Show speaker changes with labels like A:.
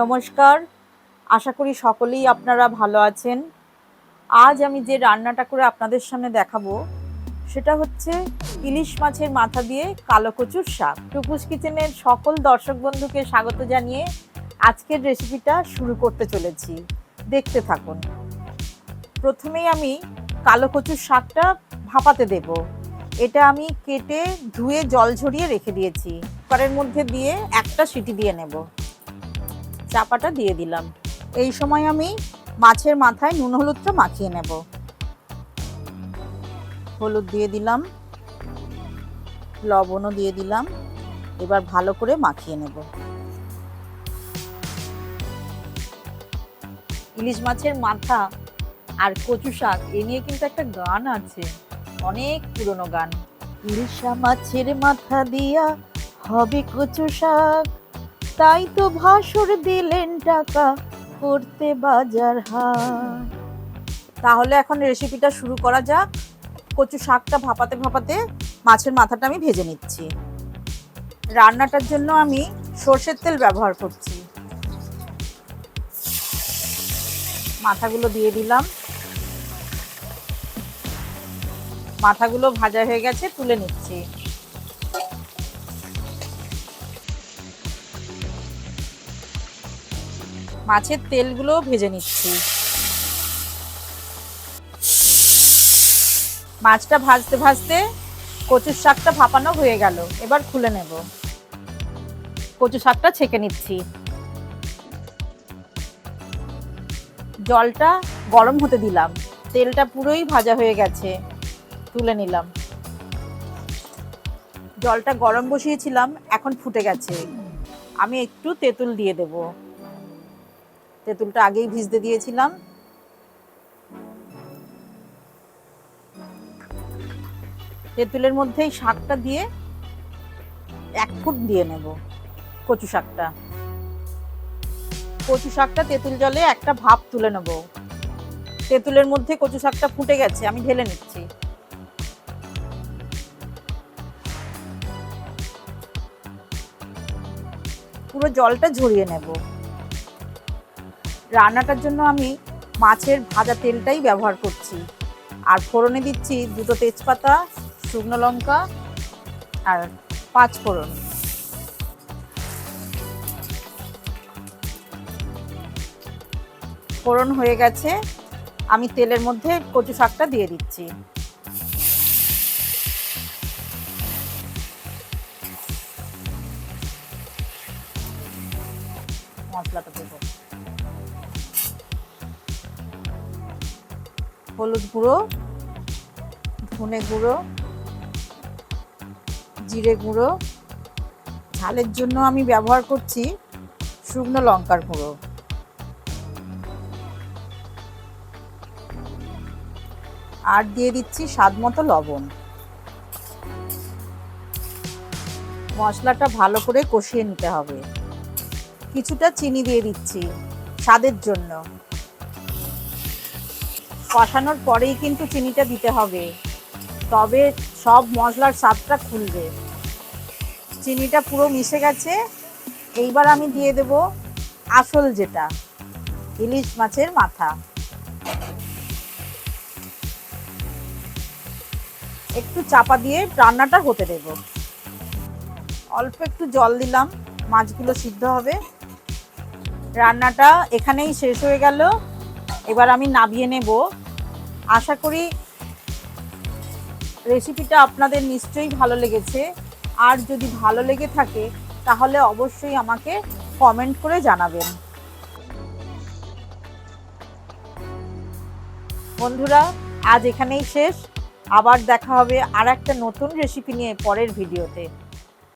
A: নমস্কার। আশা করি সকলেই আপনারা ভালো আছেন। আজ আমি যে রান্নাটা করে আপনাদের সামনে দেখাবো, সেটা হচ্ছে ইলিশ মাছের মাথা দিয়ে কালো কচুর শাক। টুকুস কিচেনের সকল দর্শক বন্ধুকে স্বাগত জানিয়ে আজকের রেসিপিটা শুরু করতে চলেছি। দেখতে থাকুন। প্রথমেই আমি কালো কচুর শাকটা ভাপাতে দেব। এটা আমি কেটে ধুয়ে জল ঝরিয়ে রেখে দিয়েছি। কুকারের মধ্যে দিয়ে একটা সিটি দিয়ে নেব। চাপাটা দিয়ে দিলাম। এই সময় আমি মাছের মাথায় নুন হলুদটা মাখিয়ে নেব। হলুদ দিয়ে দিলাম। লবণও দিয়ে দিলাম। এবার ভালো করে মাখিয়ে নেব। ইলিশ মাছের মাথা আর কচু শাক, এ নিয়ে কিন্তু একটা গান আছে। অনেক পুরনো গান। ইলিশা মাছের মাথা দিয়া হবে কচু শাক। তাই তো ভাসুর দিলেন টাকা করতে বাজার হাট। তাহলে এখন রেসিপিটা শুরু করা যাক। কচু শাকটা ভাপাতে ভাপাতে মাছের মাথাটা আমি ভেজে নিচ্ছি। রান্নাটার জন্য আমি সর্ষের তেল ব্যবহার করছি। মাথাগুলো দিয়ে দিলাম। মাথাগুলো ভাজা হয়ে গেছে, তুলে নিচ্ছি। মাছের তেলগুলো ভেজে নিচ্ছি। মাছটা ভাজতে ভাজতে কচুর শাকটা ভাপানো হয়ে গেল। এবার খুলে নেব। কচু শাকটা ছেঁকে নিচ্ছি। জলটা গরম হতে দিলাম। তেলটা পুরোই ভাজা হয়ে গেছে। তুলে নিলাম। জলটা গরম বসিয়েছিলাম, এখন ফুটে গেছে। আমি একটু তেঁতুল দিয়ে দেব। তেঁতুলটা আগেই ভিজতে দিয়েছিলাম। তেঁতুলের মধ্যেই শাকটা দিয়ে এক ফুট দিয়ে নেব কচু শাকটা। কচু শাকটা তেঁতুল জলে একটা ভাপ তুলে নেব। তেঁতুলের মধ্যে কচু শাকটা ফুটে গেছে, আমি ঢেলে নিচ্ছি। পুরো জলটা ঝরিয়ে নেব। রান্নাটার জন্য আমি মাছের ভাজা তেলটাই ব্যবহার করছি। আর ফোড়নে দিচ্ছি দুটো তেজপাতা, শুকনো লঙ্কা আর পাঁচ ফোড়ন। ফোড়ন হয়ে গেছে, আমি তেলের মধ্যে কচু শাকটা দিয়ে দিচ্ছি। মশলাটা দেবো। হলুদ গুঁড়ো, ধনে গুঁড়ো, জিরে গুঁড়ো। ঝালের জন্য আমি ব্যবহার করছি শুকনো লঙ্কার গুঁড়ো। আর দিয়ে দিচ্ছি স্বাদ মতো লবণ। মশলাটা ভালো করে কষিয়ে নিতে হবে। কিছুটা চিনি দিয়ে দিচ্ছি স্বাদের জন্য। কষানোর পরেই কিন্তু চিনিটা দিতে হবে। তবে সব মশলার স্বাদটা খুলবে। চিনিটা পুরো মিশে গেছে। এইবার আমি দিয়ে দেব আসল যেটা, ইলিশ মাছের মাথা। একটু চাপা দিয়ে রান্নাটা হতে দেব। অল্প একটু জল দিলাম, মাছগুলো সিদ্ধ হবে। রান্নাটা এখানেই শেষ হয়ে গেল। এবার আমি নাবিয়ে নেব। আশা করি রেসিপিটা আপনাদের নিশ্চয়ই ভালো লেগেছে। আর যদি ভালো লেগে থাকে, তাহলে অবশ্যই আমাকে কমেন্ট করে জানাবেন। বন্ধুরা, আজ এখানেই শেষ। আবার দেখা হবে আর একটা নতুন রেসিপি নিয়ে পরের ভিডিওতে